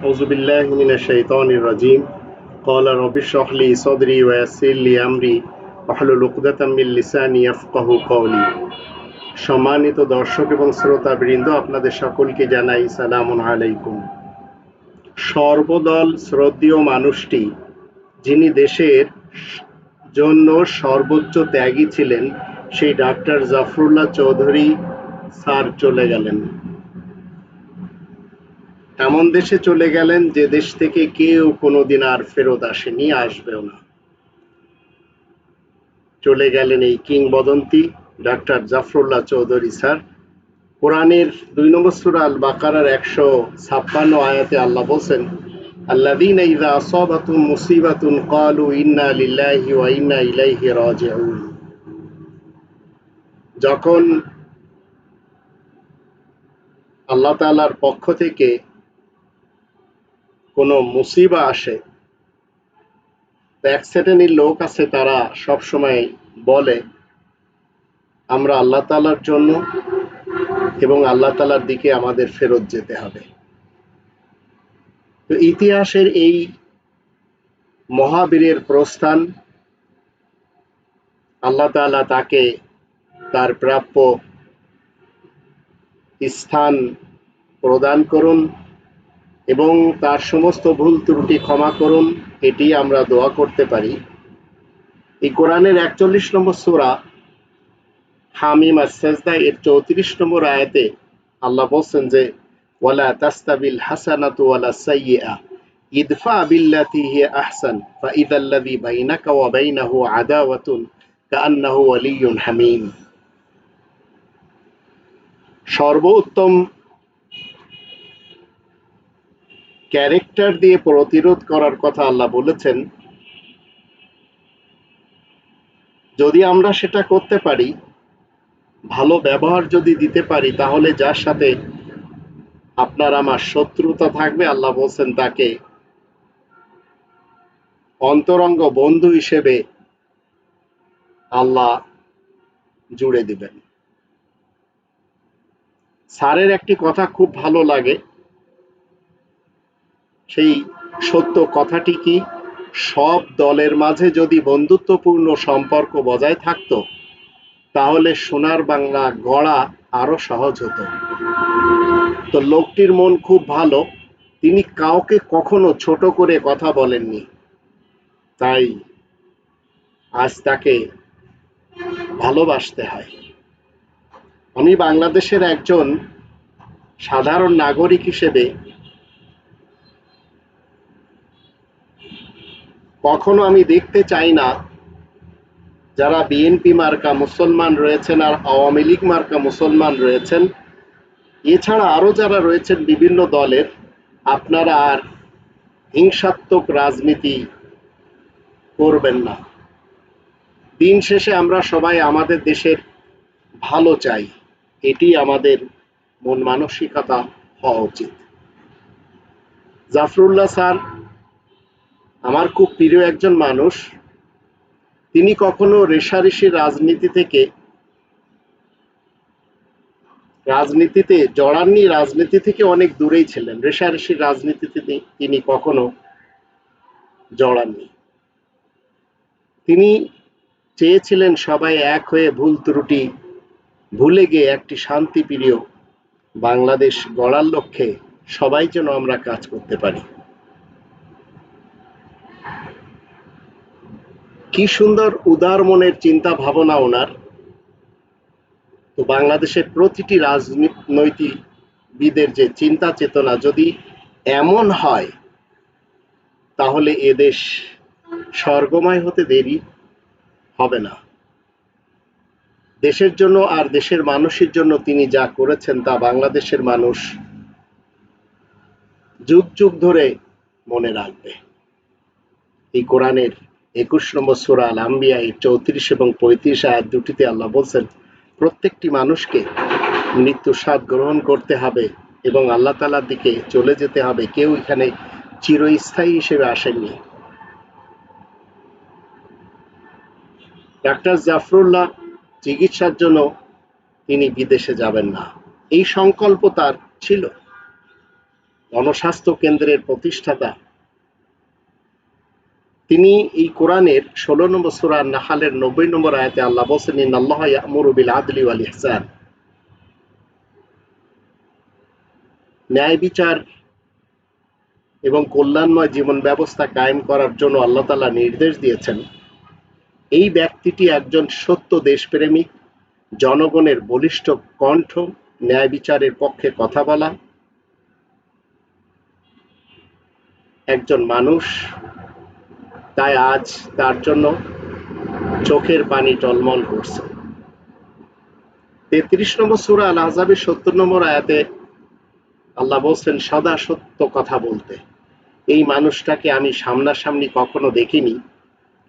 أعوذ بالله من الشيطان الرجيم قال رب اشرح لي صدري ويسر لي أمري واحلل عقدة من لساني يفقه قولي সম্মানিত দর্শক এবং শ্রোতা বৃন্দ আপনাদের সকলকে জানাই সালাম আলাইকুম সর্বদল শ্রদ্ধেয় মানুষটি যিনি দেশের জন্য সর্বোচ্চ ত্যাগী ছিলেন সেই ডাক্তার জাফরুল্লাহ চৌধুরী স্যার চলে গেলেন এমন দেশে চলে গেলেন যে দেশ থেকে কেউ কোনোদিন আর ফেরত আসেনি, আসবেও না। চলে গেলেন এই কিংবদন্তি ডাক্তার জাফরুল্লাহ চৌধুরী, স্যার। কোরআনের দুই নম্বর সূরা আল বাকারার একশো ছাপ্পান্ন আয়াতে আল্লাহ বলছেন আল্লাদিন ইযা আসাবাতুম মুসিবাতুন ক্বালু ইন্না লিল্লাহি ওয়া ইন্না ইলাইহি রাজিউন। যখন আল্লাহ তাআলার পক্ষ থেকে কোনো মুসিবা আসে এক শ্রেণির লোক আছে, তারা সব সময় বলে, আমরা আল্লাহ তাআলার জন্য এবং আল্লাহ তাআলার দিকে আমাদের ফেরত যেতে হবে। তো ইতিহাসের এই মহাবীরের প্রস্থান আল্লাহ তাআলা তাকে তার প্রাপ্য স্থান প্রদান করুন। এবং তার সমস্ত ভুল ত্রুটি ক্ষমা করুন, এটি আমরা দোয়া করতে পারি। এই কোরআনের একচল্লিশ নম্বর সূরা হামিম আসাজদা এর চৌত্রিশ নম্বর আয়াতে আল্লাহ বলছেন যে, ওয়ালা তাস্তাবিল হাসানাতু ওয়ালা সাইয়্যিআ। ইদফা বিল্লাতি আহসান ফাইদাল্লাযী বাইনাকা ওয়া বাইনাহু আদাওয়াতুন, কাআন্নাহু হামীম। সর্বোত্তম ক্যারেক্টার দিয়ে প্রতিরোধ করার কথা আল্লাহ বলেছেন। যদি আমরা সেটা করতে পারি, ভালো ব্যবহার যদি দিতে পারি, তাহলে যার সাথে আপনার আমার শত্রুতা থাকবে, আল্লাহ বলছেন তাকে অন্তরঙ্গ বন্ধু হিসেবে আল্লাহ জুড়ে দিবেন। স্যারের একটি কথা খুব ভালো লাগে। সেই সত্য কথাটি কি? সব দলের মাঝে যদি বন্ধুত্বপূর্ণ সম্পর্ক বজায় থাকতো, তাহলে সোনার বাংলা গড়া আরও সহজ হতো। তো লোকটির মন খুব ভালো, তিনি কাউকে কখনো ছোট করে কথা বলেননি। তাই আজ তাকে ভালোবাসতে হয়। আমি বাংলাদেশের একজন সাধারণ নাগরিক হিসেবে কখনো আমি দেখতে চাই না যারা বিএনপি মার্কা মুসলমান রয়েছেন আর আওয়ামী লীগ মার্কা মুসলমান রয়েছেন। এছাড়া আরও যারা রয়েছেন বিভিন্ন দলের, আপনারা আর হিংসাত্মক রাজনীতি করবেন না। দিন শেষে আমরা সবাই আমাদের দেশের ভালো চাই। এটি আমাদের মন মানসিকতা হওয়া উচিত। জাফরুল্লাহ স্যার আমার খুব প্রিয় একজন মানুষ। তিনি কখনো রেশারেশি রাজনীতি থেকে রাজনীতিতে, জড়াননি রাজনীতি থেকে অনেক দূরেই ছিলেন। রেশারেশি রাজনীতিতে তিনি কখনো জড়াননি। তিনি চেয়েছিলেন সবাই এক হয়ে ভুল ত্রুটি ভুলে গিয়ে একটি শান্তিপ্রিয় বাংলাদেশ গড়ার লক্ষ্যে সবাই যেন আমরা কাজ করতে পারি। কি সুন্দর উদার মনের চিন্তা ভাবনা ওনার। তো বাংলাদেশের প্রতিটি রাজনৈতিকবিদের যে চিন্তা চেতনা যদি এমন হয়, তাহলে এদেশ স্বর্গময় হতে দেরি হবে না। দেশের জন্য আর দেশের মানুষের জন্য তিনি যা করেছেন তা বাংলাদেশের মানুষ যুগ যুগ ধরে মনে রাখবে। এই কোরআনের একুশ নম্বর সুরা আল আম্বিয়া চৌত্রিশ এবং পঁয়ত্রিশ আয়াত দুটিতে আল্লাহ বলছেন, প্রত্যেকটি মানুষকে মৃত্যু স্বাদ গ্রহণ করতে হবে এবং আল্লাহ তালার দিকে চলে যেতে হবে। কেউ এখানে চিরস্থায়ী হিসেবে আসেননি। ডাক্তার জাফরুল্লাহ চিকিৎসার জন্য তিনি বিদেশে যাবেন না। এই সংকল্প তার ছিল। গণস্বাস্থ্য কেন্দ্রের প্রতিষ্ঠাতা তিনি এই কোরআনের ষোলো নম্বর সুরার নাহালের নব্বই নম্বর আয়াতে আল্লাহ ইয়ামুরু আদলি ইহসান ন্যায় বিচার এবং কল্যাণময় জীবন ব্যবস্থা কায়েম করার জন্য আল্লাহ তালা নির্দেশ দিয়েছেন। এই ব্যক্তিটি একজন সত্য দেশপ্রেমিক, জনগণের বলিষ্ঠ কণ্ঠ, ন্যায় বিচারের পক্ষে কথা বলা, একজন মানুষ তাই আজ তার জন্য চোখের পানি টলমল করছে। তেত্রিশ নম্বর সুরা আল আজাবের সত্তর নম্বর আয়াতে আল্লাহ বলছেন, সদা সত্য কথা বলতে। এই মানুষটাকে আমি সামনাসামনি কখনো দেখিনি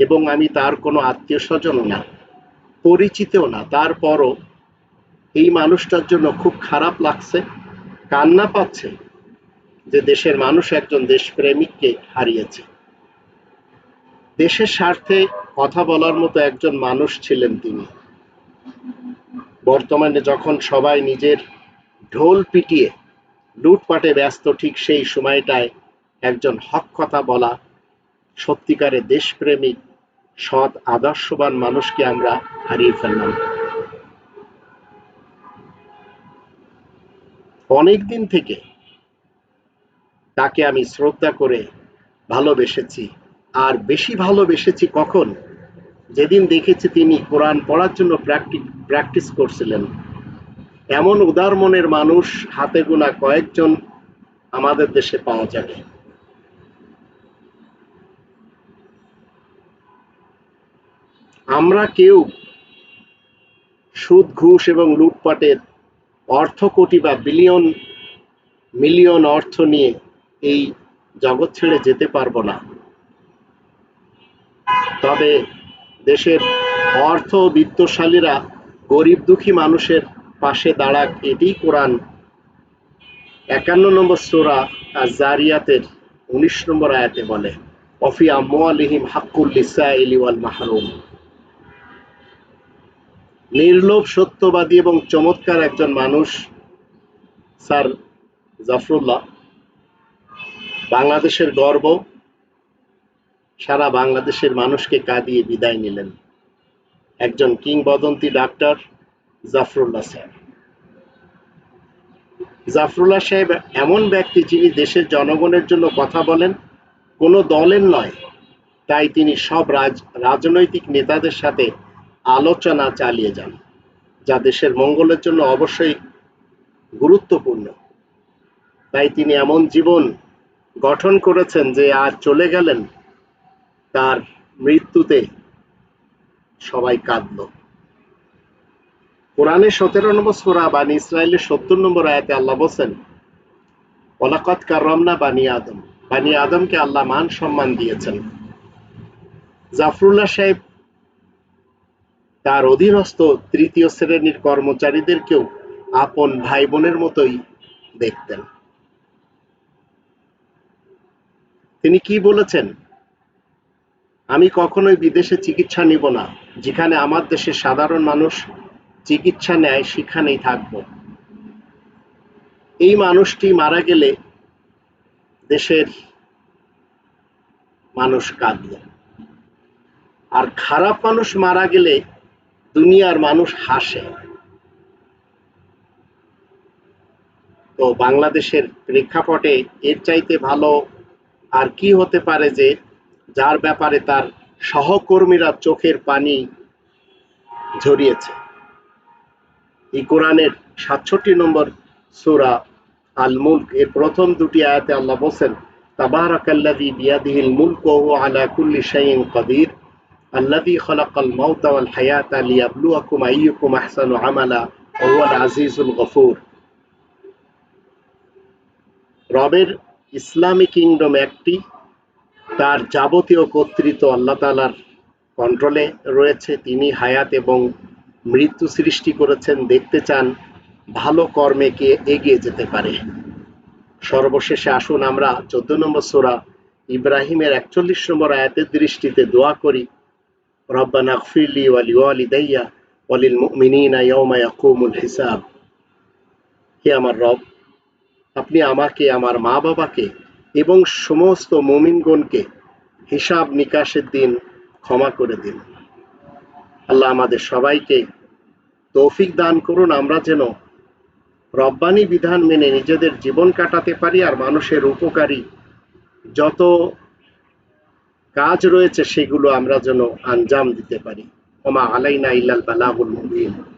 এবং আমি তার কোনো আত্মীয় স্বজনও না, পরিচিতও না। তারপরও এই মানুষটার জন্য খুব খারাপ লাগছে, কান্না পাচ্ছে যে দেশের মানুষ একজন দেশপ্রেমিককে হারিয়েছে। দেশের স্বার্থে কথা বলার মতো একজন মানুষ ছিলেন তিনি। বর্তমানে যখন সবাই নিজের ঢোল পিটিয়ে লুটপাটে ব্যস্ত, ঠিক সেই সময়টায় একজন হক কথা বলা সত্যিকারে দেশপ্রেমিক, সৎ, আদর্শবান মানুষকে আমরা হারিয়ে ফেললাম। অনেক দিন থেকে তাকে আমি শ্রদ্ধা করে ভালোবেসেছি। আর বেশি ভালোবেসেছি কখন? যেদিন দেখেছি তিনি কোরআন পড়ার জন্য প্র্যাকটিস করছিলেন। এমন উদার মনের মানুষ হাতে গোনা কয়েকজন আমাদের দেশে পাওয়া যাবে। আমরা কেউ সুদ, ঘুষ এবং লুটপাটের অর্থ কোটি বা বিলিয়ন, মিলিয়ন অর্থ নিয়ে এই জগৎ ছেড়ে যেতে পারব না। তবে দেশের অর্থ বিত্তশালীরা গরিব দুঃখী মানুষের পাশে দাঁড়াক এটি কোরআন একান্ন নম্বর সোরা আর জারিয়াতের উনিশ নম্বর আয়াতে বলে অফি আমিহিম হাক্কুল লিসাইলি ওয়াল মাহরুম। নির্লোভ, সত্যবাদী এবং চমৎকার একজন মানুষ, স্যার জাফরুল্লাহ, বাংলাদেশের গর্ব। সারা বাংলাদেশের মানুষকে কাঁদিয়ে বিদায় নিলেন একজন কিংবদন্তি ডাক্তার জাফরুল্লাহ সাহেব জাফরুল্লাহ সাহেব এমন ব্যক্তি যিনি দেশের জনগণের জন্য কথা বলেন, কোনো দলের নয়, তাই তিনি সব রাজ, রাজনৈতিক নেতাদের সাথে আলোচনা চালিয়ে যান, যা দেশের মঙ্গলের জন্য অবশ্যই গুরুত্বপূর্ণ। তাই তিনি এমন জীবন গঠন করেছেন যে আজ চলে গেলেন তার মৃত্যুতে সবাই কাঁদল। কোরআনের সতেরো নম্বর সোরা বানি ইসরায়েলের সত্তর নম্বর আয়াতে আল্লাহ বলছেন ওলাকত কাররামনা বানি আদম। বানি আদমকে আল্লাহ মান সম্মান দিয়েছেন। জাফরুল্লাহ সাহেব তার অধীনস্থ তৃতীয় শ্রেণির কর্মচারীদেরকেও আপন ভাই বোনের মতোই দেখতেন। তিনি কি বলেছেন? আমি কখনোই বিদেশে চিকিৎসা নিব না, যেখানে আমার দেশের সাধারণ মানুষ চিকিৎসা নেয়, সেখানেই থাকব। এই মানুষটি মারা গেলে দেশের মানুষ কাঁদল। আর খারাপ মানুষ মারা গেলে দুনিয়ার মানুষ হাসে। তো বাংলাদেশের প্রেক্ষাপটে এর চাইতে ভালো আর কি হতে পারে যে যার ব্যাপারে তার সহকর্মীরা চোখের পানি ঝরিয়েছে। এই কোরআনের সাতষট্টি নম্বর সুরা আল মুল্ক এর প্রথম দুটি আয়াতে আল্লাহ বলছেন বিয়াদিহিল মুলক আলা কুল্লি শাইইন কাদির, আল্লাযী খালাকাল মাউতা ওয়াল হায়াতা লিয়াবলুয়াকুম আইয়ুকুম আমালা আজিজুল গফুর। রবের ইসলামী কিংডম একটি তার যাবতীয় কর্তৃত্ব আল্লাহ তালার কন্ট্রোলে রয়েছে। তিনি হায়াত এবং মৃত্যু সৃষ্টি করেছেন, দেখতে চান ভালো কর্মে কে এগিয়ে যেতে পারে। সর্বশেষে আসুন আমরা চোদ্দ নম্বর সোরা ইব্রাহিমের একচল্লিশ নম্বর আয়াতের দৃষ্টিতে দোয়া করি। রব্বানা গফিরলি ওয়ালি ওয়ালিদাইয়া ওয়ালিল মুমিনিনা ইয়াউমা ইয়াকুমুল হিসাব। হে আমার রব, আপনি আমাকে, আমার মা বাবাকে এবং সমস্ত মুমিনগণকে হিসাব নিকাশের দিন ক্ষমা করে দিন। আল্লাহ আমাদের সবাইকে তৌফিক দান করুন। আমরা যেন রব্বানি বিধান মেনে নিজেদের জীবন কাটাতে পারি আর মানুষের উপকারী যত কাজ রয়েছে সেগুলো আমরা যেন আঞ্জাম দিতে পারি। ওমা আলাইনা ইল্লাল বালাগুল মুবিন।